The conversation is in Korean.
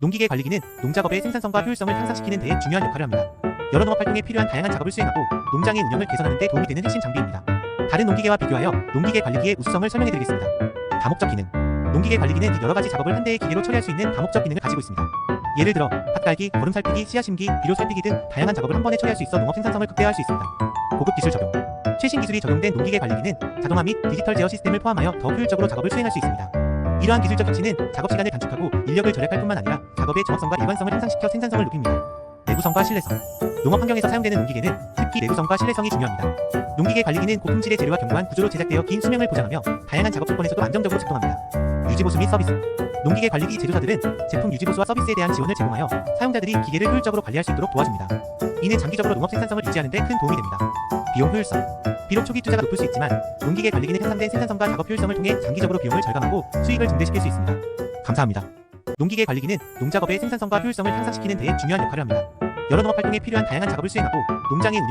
농기계 관리기는 농작업의 생산성과 효율성을 향상시키는 데에 중요한 역할을 합니다. 여러 농업 활동에 필요한 다양한 작업을 수행하고 농장의 운영을 개선하는 데 도움이 되는 핵심 장비입니다. 다른 농기계와 비교하여 농기계 관리기의 우수성을 설명해 드리겠습니다. 다목적 기능 농기계 관리기는 여러 가지 작업을 한 대의 기계로 처리할 수 있는 다목적 기능을 가지고 있습니다. 예를 들어 팥 깔기, 거름 살피기, 씨앗 심기, 비료 살피기 등 다양한 작업을 한 번에 처리할 수 있어 농업 생산성을 극대화할 수 있습니다. 고급 기술 적용 최신 기술이 적용된 농기계 관리기는 자동화 및 디지털 제어 시스템을 포함하여 더 효율적으로 작업을 수행할 수 있습니다. 이러한 기술적 혁신은 작업 시간을 단축하고 인력을 절약할 뿐만 아니라 작업의 정확성과 일관성을 향상시켜 생산성을 높입니다. 내구성과 신뢰성 농업 환경에서 사용되는 농기계는 특히 내구성과 신뢰성이 중요합니다. 농기계 관리기는 고품질의 재료와 견고한 구조로 제작되어 긴 수명을 보장하며 다양한 작업 조건에서도 안정적으로 작동합니다. 유지보수 및 서비스 농기계 관리기 제조사들은 제품 유지보수와 서비스에 대한 지원을 제공하여 사용자들이 기계를 효율적으로 관리할 수 있도록 도와줍니다. 이는 장기적으로 농업 생산성을 유지하는 데 큰 도움이 됩니다. 비용 효율성 비록 초기 투자가 높을 수 있지만 농기계 관리기는 향상된 생산성과 작업 효율성을 통해 장기적으로 비용을 절감하고 수익을 증대시킬 수 있습니다. 감사합니다. 농기계 관리기는 농작업의 생산성과 효율성을 향상시키는 데에 중요한 역할을 합니다. 여러 농업 활동에 필요한 다양한 작업을 수행하고 농장의 운영